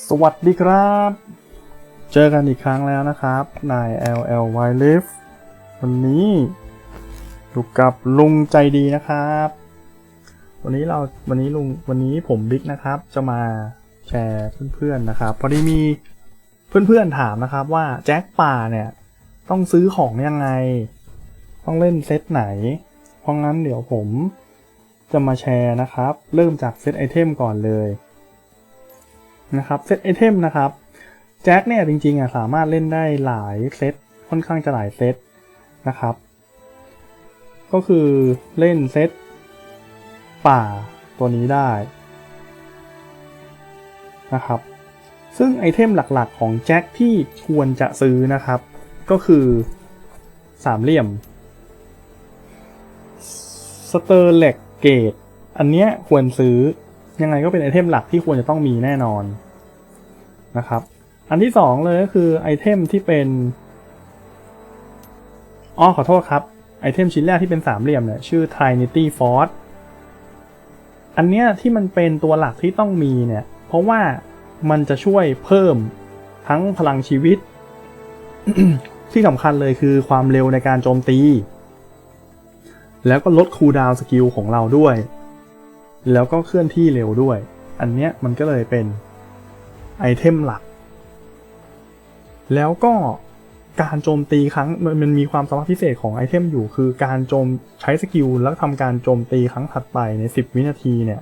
สวัสดีครับ เจอกันอีกครั้งแล้วนะครับนาย LL w i l i f วันนี้อยู่กับลุงใจดีนะครับ วันนี้เราวันนี้ลุงวันนี้ผมบิ๊กนะครับ จะมาแชร์เพื่อนๆนะครับ พอดีมีเพื่อนๆถามนะครับว่าแจ็คป่าเนี่ยต้องซื้อของยังไง ต้องเล่นเซตไหน เพราะงั้นเดี๋ยวผมจะมาแชร์นะครับ เริ่มจากเซตไอเทมก่อนเลย นะครับเซตไอเทมนะครับแจ็คเนี่ยจริงๆอะสามารถเล่นได้หลายเซตค่อนข้างจะหลายเซตนะครับ ก็คือเล่นเซตป่าตัวนี้ได้นะครับ ซึ่งไอเทมหลักๆของแจ็คที่ควรจะซื้อนะครับ ก็คือสามเหลี่ยมสเตอร์เล็กเกตอันเนี้ยควรซื้อ ยังไงก็เป็นไอเทมหลักที่ควรจะต้องมีแน่นอนนะครับ อันที่สองเลยก็คือไอเทมที่เป็นอ๋อขอโทษครับ ไอเทมชิ้นแรกที่เป็นสามเหลี่ยมเนี่ยชื่อ Trinity Force อันเนี้ยที่มันเป็นตัวหลักที่ต้องมีเนี่ย เพราะว่ามันจะช่วยเพิ่มทั้งพลังชีวิต ที่สำคัญเลยคือความเร็วในการโจมตี แล้วก็ลดคูลดาวน์สกิลของเราด้วย แล้วก็เคลื่อนที่เร็วด้วย อันเนี้ยมันก็เลยเป็นไอเทมหลัก แล้วก็การโจมตีครั้งมันมันมีความสามารถพิเศษของไอเทมอยู่ คือการโจมใช้สกิลแล้วทำการโจมตีครั้งถัดไปใน 10 วินาทีเนี่ย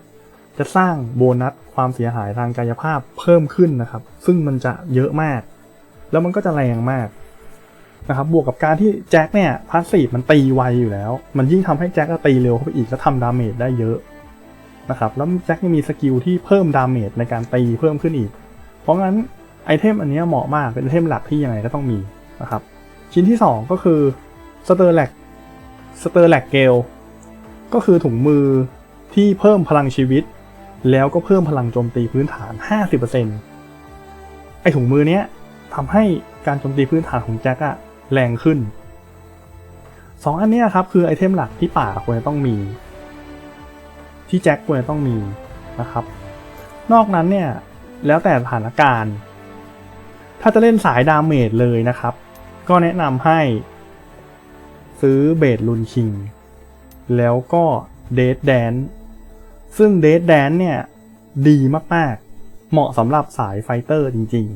จะสร้างโบนัสความเสียหายทางกายภาพเพิ่มขึ้นนะครับ ซึ่งมันจะเยอะมาก แล้วมันก็จะแรงมากนะครับ บวกกับการที่แจ็คเนี่ยพาสซีฟมันตีไวอยู่แล้ว มันยิ่งทำให้แจ็คตีเร็วเข้าไปอีกแล้วทำดาเมจได้เยอะ นะครับแล้วแจ็คยังมีสกิลที่เพิ่มดาเมจในการตีเพิ่มขึ้นอีก เพราะงั้นไอเทมอันนี้เหมาะมากเป็นไอเทมหลักที่ยังไงก็ต้องมีนะครับชิ้นที่ 2 ก็คือสเตอร์แลกสเตอร์แลกเกลก็คือถุงมือที่เพิ่มพลังชีวิต แล้วก็เพิ่มพลังโจมตีพื้นฐาน 50%ไอถุงมือเนี้ยทำให้การโจมตีพื้นฐานของแจ็คอะแรงขึ้น 2 อันนี้ครับคือไอเทมหลักที่ป่าควรจะต้องมี ที่แจ็คควรจะต้องมีนะครับ นอกนั้นเนี่ยแล้วแต่สถานการณ์ ถ้าจะเล่นสายดาเมจเลยนะครับ ก็แนะนำให้ซื้อเบดลุนคิง แล้วก็เด d แดนซึ่งเด d แดนเนี่ยดีมากๆ เหมาะสำหรับสายไฟเตอร์จริง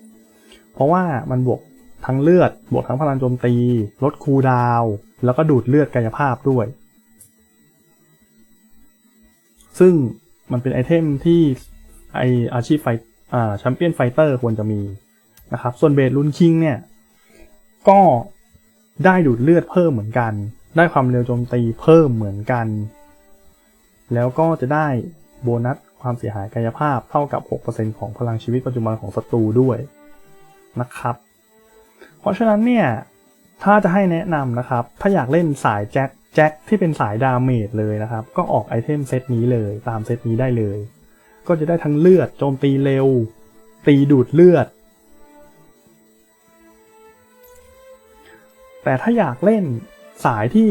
ๆ เพราะว่ามันบวกทั้งเลือด บวกทั้งพลังโจมตี ลดคูลดาว แล้วก็ดูดเลือดกายภาพด้วย ซึ่งมันเป็นไอเทมที่ไออาชีพไฟอ่าแชมเปี้ยนไฟเตอร์ควรจะมีนะครับ ส่วนเบดลุนคิงเนี่ย ก็ได้ดูดเลือดเพิ่มเหมือนกัน ได้ความเร็วโจมตีเพิ่มเหมือนกัน แล้วก็จะได้โบนัสความเสียหายกายภาพเท่ากับ 6%ของพลังชีวิตปัจจุบันของศัตรูด้วยนะครับ เพราะฉะนั้นเนี่ย ถ้าจะให้แนะนำนะครับ ถ้าอยากเล่นสายแจ็ค แจ็คที่เป็นสายดาเมจเลยนะครับ ก็ออกไอเทมเซตนี้เลย ตามเซตนี้ได้เลย ก็จะได้ทั้งเลือดโจมตีเร็ว ตีดูดเลือด แต่ถ้าอยากเล่นสายที่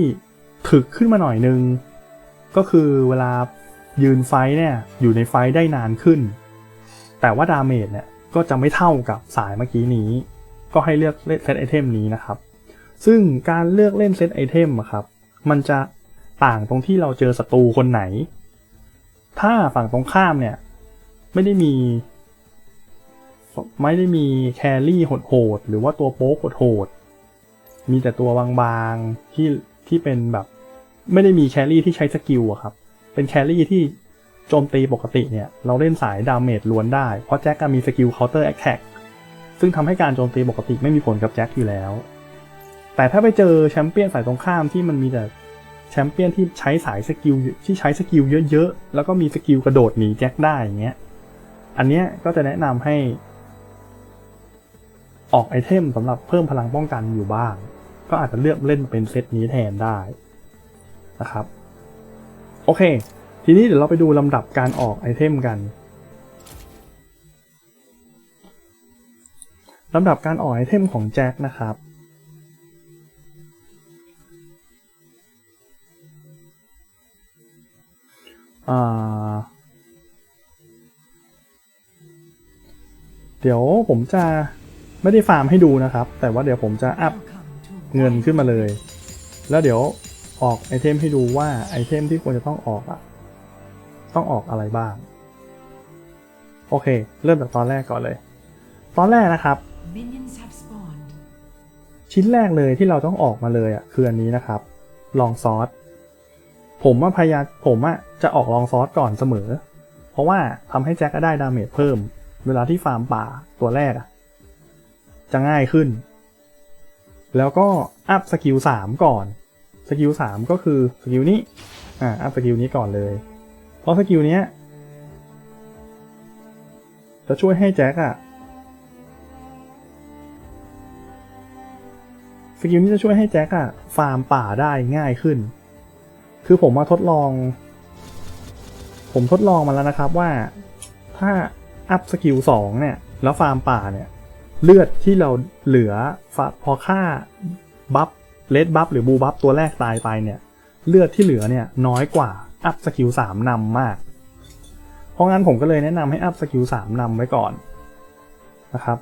ถึกขึ้นมาหน่อยนึง ก็คือเวลายืนไฟเนี่ยอยู่ในไฟได้นานขึ้น แต่ว่าดาเมจเนี่ยก็จะไม่เท่ากับสายเมื่อกี้นี้ ก็ให้เลือกเล่นเซตไอเทมนี้นะครับ ซึ่งการเลือกเล่นเซตไอเทมครับ มันจะต่างตรงที่เราเจอศัตรูคนไหน ถ้าฝั่งตรงข้ามเนี่ย ไม่ได้มี ไม่ได้มีแครี่โหดๆหรือว่าตัวโป๊กโหดๆมีแต่ตัวบางๆที่ที่เป็นแบบ ไม่ได้มีแครี่ที่ใช้สกิลอะครับ เป็นแครี่ที่โจมตีปกติเนี่ย เราเล่นสายดาเมจล้วนได้ เพราะแจ็คมีสกิลเคาน์เตอร์แอคแท็กซึ่งทำให้การโจมตีปกติไม่มีผลกับแจ็คอยู่แล้ว แต่ถ้าไปเจอแชมเปี้ยนฝ่ายตรงข้ามที่มันมีแต่ แชมเปี้ยนที่ใช้สายสกิลที่ใช้สกิลเยอะๆ แล้วก็มีสกิลกระโดดหนีแจ็คได้อย่างเงี้ย อันเนี้ยก็จะแนะนำให้ ออกไอเทมสำหรับเพิ่มพลังป้องกันอยู่บ้าง ก็อาจจะเลือกเล่นเป็นเซตนี้แทนได้นะครับ โอเค ทีนี้เดี๋ยวเราไปดูลำดับการออกไอเทมกันลำดับการออกไอเทมของแจ็คนะครับ เดี๋ยวผมจะไม่ได้ฟาร์มให้ดูนะครับ แต่ว่าเดี๋ยวผมจะอัพเงินขึ้นมาเลย แล้วเดี๋ยวออกไอเทมให้ดูว่าไอเทมที่ควรจะต้องออกอะต้องออกอะไรบ้าง โอเค เริ่มจากตอนแรกก่อนเลย ตอนแรกนะครับ Minions have spawned. ชิ้นแรกเลยที่เราต้องออกมาเลยอะคืออันนี้นะครับ ลองซอส ผมว่าพยายามผมอะจะออกลองซอสก่อนเสมอ เพราะว่าทำให้แจ็คได้ดาเมจเพิ่ม เวลาที่ฟาร์มป่าตัวแรกอะจะง่ายขึ้น แล้วก็อัพสกิลสามก่อน สกิลสามก็คือสกิลนี้ อ่า อัพสกิลนี้ก่อนเลย เพราะสกิลเนี้ยจะช่วยให้แจ็คอะสกิลนี้จะช่วยให้แจ็คอะฟาร์มป่าได้ง่ายขึ้น คือผมมาทดลอง ผมทดลองมาแล้วนะครับว่าถ้าอัพสกิลสองเนี่ย แล้วฟาร์มป่าเนี่ย เลือดที่เราเหลือพอค่าบัฟเลดบัฟหรือบูบัฟตัวแรกตายไปเนี่ย เลือดที่เหลือเนี่ยน้อยกว่าอัพสกิลสามนำมาก เพราะงั้นผมก็เลยแนะนำให้อัพสกิลสามนำไว้ก่อนนะครับ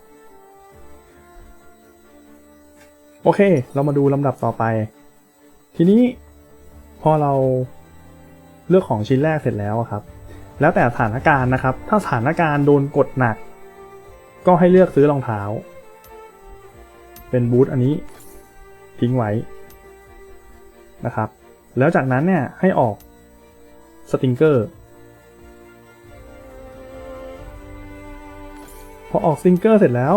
โอเค เรามาดูลำดับต่อไป ทีนี้ พอเราเลือกของชิ้นแรกเสร็จแล้วครับ แล้วแต่สถานการณ์นะครับ ถ้าสถานการณ์โดนกดหนัก ก็ให้เลือกซื้อรองเท้า เป็นบูทอันนี้ทิ้งไว้นะครับ แล้วจากนั้นเนี่ยให้ออกสติงเกอร์พอออกสติงเกอร์เสร็จแล้ว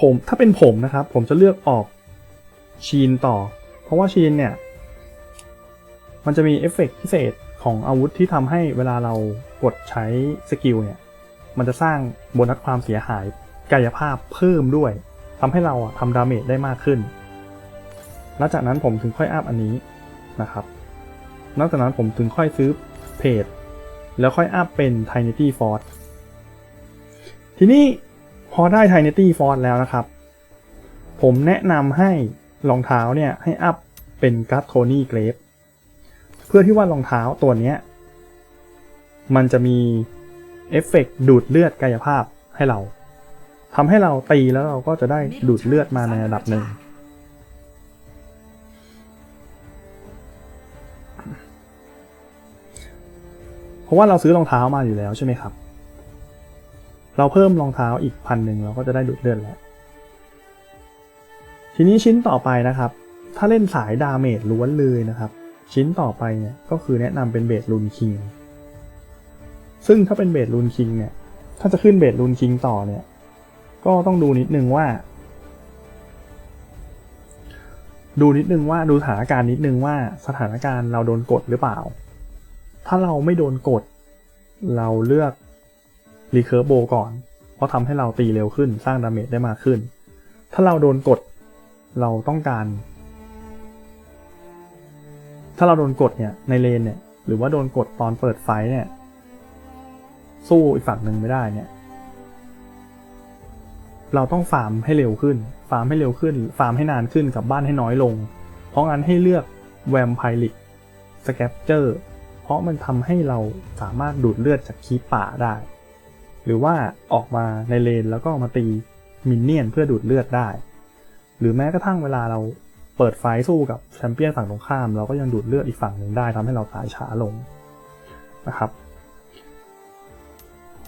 ผมถ้าเป็นผมนะครับ ผมจะเลือกออกชีนต่อ เพราะว่าชีนเนี่ย มันจะมีเอฟเฟกต์พิเศษของอาวุธที่ทำให้เวลาเรากดใช้สกิลเนี่ย มันจะสร้างโบนัสความเสียหายกายภาพเพิ่มด้วยทำให้เราอะทำดาเมจได้มากขึ้นแล้วจากนั้นผมถึงค่อยอัพอันนี้นะครับนอกจากนั้นผมถึงค่อยซื้อเพจแล้วค่อยอัพเป็น t i n i t y Force ทีนี้พอได้ t i n i t y Force แล้วนะครับ ผมแนะนำให้ รองเท้าเนี่ยให้อัพเป็น g a t t o n y Grave เพื่อที่ว่ารองเท้าตัวเนี้ยมันจะมีเอฟเฟกต์ดูดเลือดกายภาพให้เราทำให้เราตีแล้วเราก็จะได้ดูดเลือดมาในระดับหนึ่งเพราะว่าเราซื้อรองเท้ามาอยู่แล้วใช่ไหมครับ เราเพิ่มรองเท้าอีกพันหนึ่งเราก็จะได้ดูดเลือดแล้ว ทีนี้ชิ้นต่อไปนะครับ ถ้าเล่นสายดาเมจล้วนเลยนะครับ ชิ้นต่อไปเนี่ยก็คือแนะนำเป็นเบดลูนคิงซึ่งถ้าเป็นเบดลูนคิงเนี่ย ถ้าจะขึ้นเบดลูนคิงต่อเนี่ย ก็ต้องดูนิดนึงว่า ดูนิดนึงว่าดูสถานการณ์นิดนึงว่าสถานการณ์เราโดนกดหรือเปล่า ถ้าเราไม่โดนกด เราเลือกรีเคิร์ฟโบก่อน เพราะทำให้เราตีเร็วขึ้นสร้างดาเมจได้มากขึ้น ถ้าเราโดนกด เราต้องการ ถ้าเราโดนกดเนี่ยในเลนเนี่ย หรือว่าโดนกดตอนเปิดไฟเนี่ย สู้อีกฝั่งหนึ่งไม่ได้เนี่ย เราต้องฟาร์มให้เร็วขึ้น ฟาร์มให้เร็วขึ้น ฟาร์มให้นานขึ้นกับบ้านให้น้อยลง เพราะงั้นให้เลือกแวมไพลิกสแคปเจอร์เพราะมันทำให้เราสามารถดูดเลือดจากคีปป่าได้ หรือว่าออกมาในเลนแล้วก็มาตีมินเนี่ยนเพื่อดูดเลือดได้ หรือแม้กระทั่งเวลาเราเปิดไฟสู้กับแชมเปี้ยนฝั่งตรงข้าม เราก็ยังดูดเลือดอีกฝั่งหนึ่งได้ทำให้เราตายช้าลงนะครับ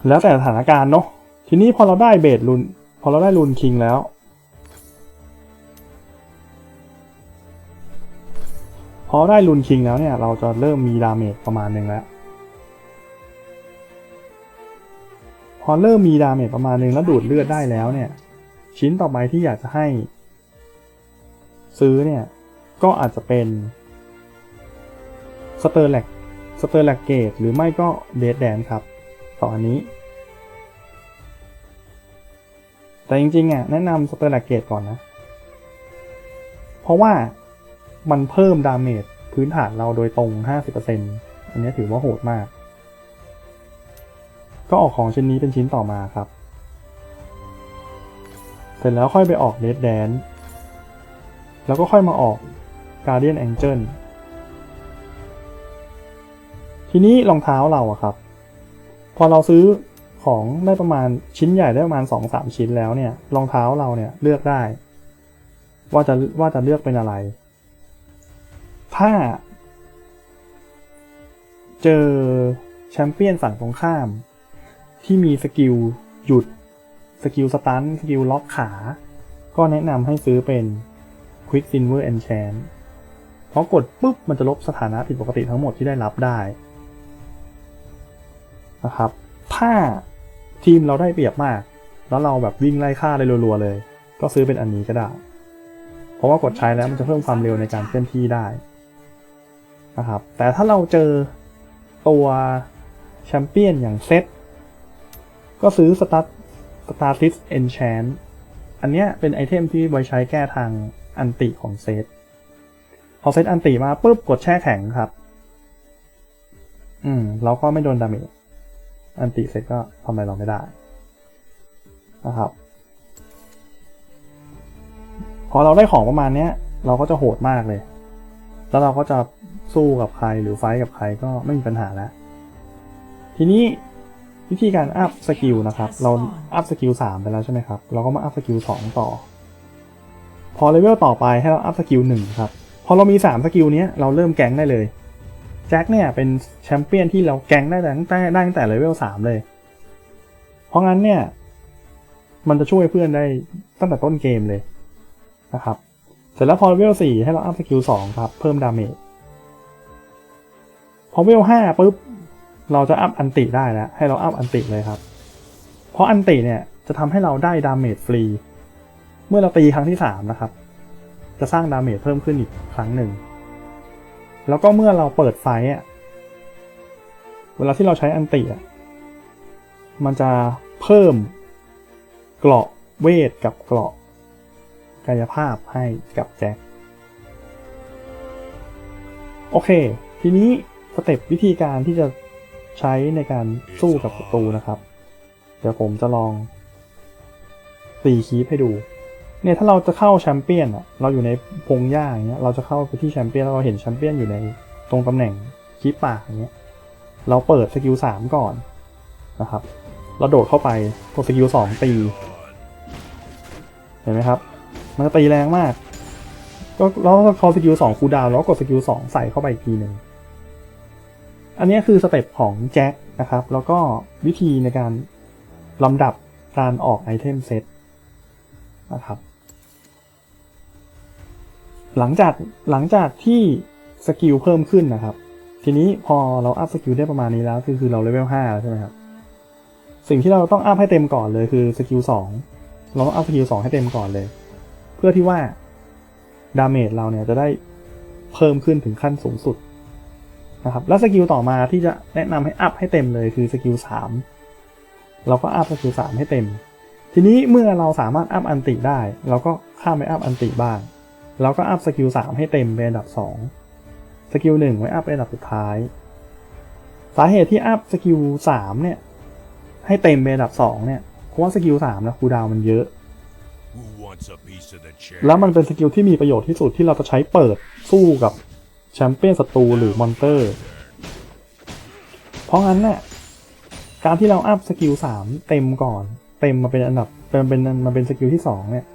แล้วแต่สถานการณ์เนาะทีนี้พอเราได้เบสลุนพอเราได้ลุนคิงแล้ว พอได้ลุนคิงแล้วเนี่ยเราจะเริ่มมีดาเมจประมาณหนึ่งแล้วพอเริ่มมีดาเมจประมาณหนึ่งแล้วดูดเลือดได้แล้วเนี่ย ชิ้นต่อไปที่อยากจะให้ ซื้อเนี่ยก็อาจจะเป็นสเตอร์แลกสเตอร์แลกเกตหรือไม่ก็เดดแดนครับต่ออันนี้ แต่จริงๆอะแนะนำสเตอร์แลกเกตก่อนนะ เพราะว่ามันเพิ่มดาเมจพื้นฐานเราโดยตรง 50%อันนี้ถือว่าโหดมาก ก็ออกของชิ้นนี้เป็นชิ้นต่อมาครับ เสร็จแล้วค่อยไปออกเ e ดแดน แล้วก็ค่อยมาออก Guardian Angel ทีนี้รองเท้าเราอะครับ พอเราซื้อของได้ประมาณชิ้นใหญ่ได้ประมาณสองสามชิ้นแล้วเนี่ยรองเท้าเราเนี่ยเลือกได้ ว่าจะว่าจะเลือกเป็นอะไร ถ้า เจอแชมเปี้ยนฝั่งตรงข้าม ที่มีสกิลหยุด สกิลสตันสกิลล็อกขา ก็แนะนำให้ซื้อเป็น Quick Silver Enchant พราะกดปุ๊บมันจะลบสถานะผิดปกติทั้งหมดที่ได้รับได้นะครับ ถ้าทีมเราได้เปรียบมาก แล้วเราแบบวิ่งไล่ฆ่าเลยรัวๆเลย ก็ซื้อเป็นอันนี้ก็ได้ เพราะว่ากดใช้แล้วมันจะเพิ่มความเร็วในการเคลื่อนที่ได้นะครับ แต่ถ้าเราเจอตัวแชมเปี้ยนอย่างเซตก็ซื้อสตาร์สตาร์ติสเอนแชนอันเนี้ยเป็นไอเทมที่ไว้ใช้แก้ทาง อันติของเซตพอเซตอันติมาปุ๊บกดแช่แข็งครับ อืมเราก็ไม่โดนดาเมจอันติเสร็จก็ทำอะไรเราไม่ได้นะครับ พอเราได้ของประมาณเนี้ยเราก็จะโหดมากเลย แล้วเราก็จะสู้กับใครหรือไฟกับใครก็ไม่มีปัญหาแล้ว ทีนี้วิธีการอัพสกิลนะครับ เราอัพสกิล3ไปแล้วใช่ไหมครับ เราก็มาอัพสกิล2ต่อ พอเลเวลต่อไปให้เราอัพสกิล1ครับ พอเรามี 3 สกิลนี้เราเริ่มแก๊งได้เลย แจ็คเนี่ยเป็นแชมเปี้ยนที่เราแก๊งได้ตั้งแต่ได้ตั้งแต่เลเวล3เลย เพราะงั้นเนี่ย มันจะช่วยเพื่อนได้ตั้งแต่ต้นเกมเลยนะครับ เสร็จแล้วพอเลเวล4ให้เราอัพสกิล2ครับ เพิ่มดาเมจ พอเลเวล5ปุ๊บเราจะอัพอันติได้แล้วให้เราอัพอันติเลยครับ เพราะอันติเนี่ยจะทำให้เราได้ดาเมจฟรี มื่อเราตีครั้งที่3นะครับ จะสร้างดาเมจเพิ่มขึ้นอีกครั้งหนึ่ง แล้วก็เมื่อเราเปิดไฟอะ เวลาที่เราใช้อันติอะ มันจะเพิ่มเกราะเวทกับเกราะกายภาพให้กับแจ็ค โอเค ทีนี้สเต็ปวิธีการที่จะใช้ในการสู้กับศัตรูนะครับ เดี๋ยวผมจะลองตีคีปให้ดู เนี่ยถ้าเราจะเข้าแชมเปี้ยนอะเราอยู่ในพงหญ้าอย่างเงี้ยเราจะเข้าไปที่แชมเปี้ยนแล้วเราเห็นแชมเปี้ยนอยู่ในตรงตำแหน่งคีปป่าอย่างเงี้ยเราเปิดสกิลสามก่อนนะครับเราโดดเข้าไปกดสกิลสองตี เห็นไหมครับ มันจะตีแรงมาก ก็แล้วพอสกิลสองคูดาวแล้วก็กดสกิลสองใส่เข้าไปอีกทีหนึ่งอันนี้คือสเต็ปของแจ็คนะครับ แล้วก็วิธีในการลำดับการออกไอเทมเซตนะครับ หลังจากหลังจากที่สกิลเพิ่มขึ้นนะครับ ทีนี้พอเราอัพสกิลได้ประมาณนี้แล้วคือคือเราเลเวลห้าแล้วใช่ไหมครับสิ่งที่เราต้องอัพให้เต็มก่อนเลยคือสกิลสองเราต้องอัพสกิลสองให้เต็มก่อนเลย เพื่อที่ว่าดาเมจเราเนี่ยจะได้เพิ่มขึ้นถึงขั้นสูงสุดนะครับแล้วสกิลต่อมาที่จะแนะนำให้อัพให้เต็มเลยคือสกิลสามเราก็อัพสกิลสามให้เต็ม ทีนี้เมื่อเราสามารถอัพอันติได้ เราก็ข้ามไปอัพอันติบ้าง เราก็อัพสกิลสามให้เต็มเป็นอันดับสองสกิลหนึ่งไว้อัพเป็นอันดับสุดท้าย สาเหตุที่อัพสกิลสามเนี่ย ให้เต็มเป็นอันดับสองเนี่ยเพราะว่าสกิลสามนะคูลดาวน์มันเยอะ Who wants a piece of the chair? แล้วมันเป็นสกิลที่มีประโยชน์ที่สุดที่เราจะใช้เปิดสู้กับแชมเปี้ยนศัตรูหรือมอนเตอร์ เพราะงั้นเนี่ยการที่เราอัพสกิลสามเต็มก่อน เต็มมาเป็นอันดับเป็นเป็นมาเป็นสกิลที่สองเนี่ย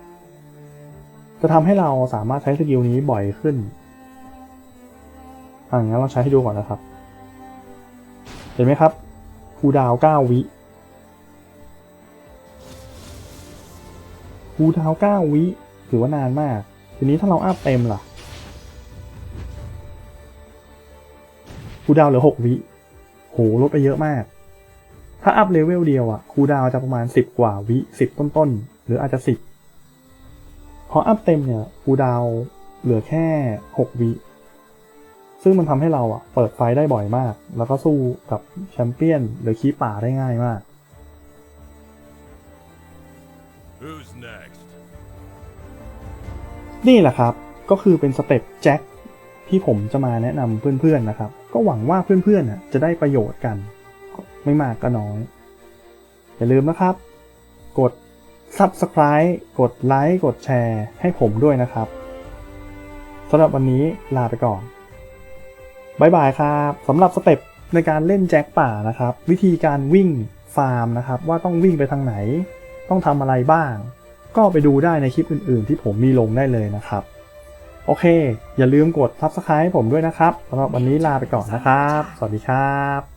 จะทำให้เราสามารถใช้สกิลนี้บ่อยขึ้นอ่างั้เราใช้ให้ดูก่อนนะครับ เห็นไหมครับคูดาวเก้าวิคูดาวเก้าวิถือว่านานมาก ทีนี้ถ้าเราอัพเต็มล่ะคูดาวเหลือหกวิโหลดไปเยอะมาก ถ้าอัพเลเวลเดียวอะคูดาวจะประมาณสิบกว่าวิสิบต้นๆ หรืออาจจะสิบ พออัพเต็มเนี่ยคูลดาวน์เหลือแค่หกวิซึ่งมันทำให้เราอะเปิดไฟได้บ่อยมาก แล้วก็สู้กับแชมเปี้ยนหรือคีปป่าได้ง่ายมาก Who's next? นี่แหละครับก็คือเป็นสเต็ปแจ็คที่ผมจะมาแนะนำเพื่อนๆนะครับ ก็หวังว่าเพื่อนๆน่ะจะได้ประโยชน์กัน ไม่มากก็น้อย อย่าลืมนะครับ กด Subscribe กดไลค์กดแชร์ให้ผมด้วยนะครับสำหรับวันนี้ลาไปก่อนบายบายครับสำหรับสเต็ปในการเล่นแจ็คป่านะครับ วิธีการวิ่งฟาร์มนะครับ ว่าต้องวิ่งไปทางไหน ต้องทำอะไรบ้าง ก็ไปดูได้ในคลิปอื่นๆ ที่ผมมีลงได้เลยนะครับ โอเค อย่าลืมกด Subscribe ให้ผมด้วยนะครับสำหรับวันนี้ลาไปก่อนนะครับ สวัสดีครับ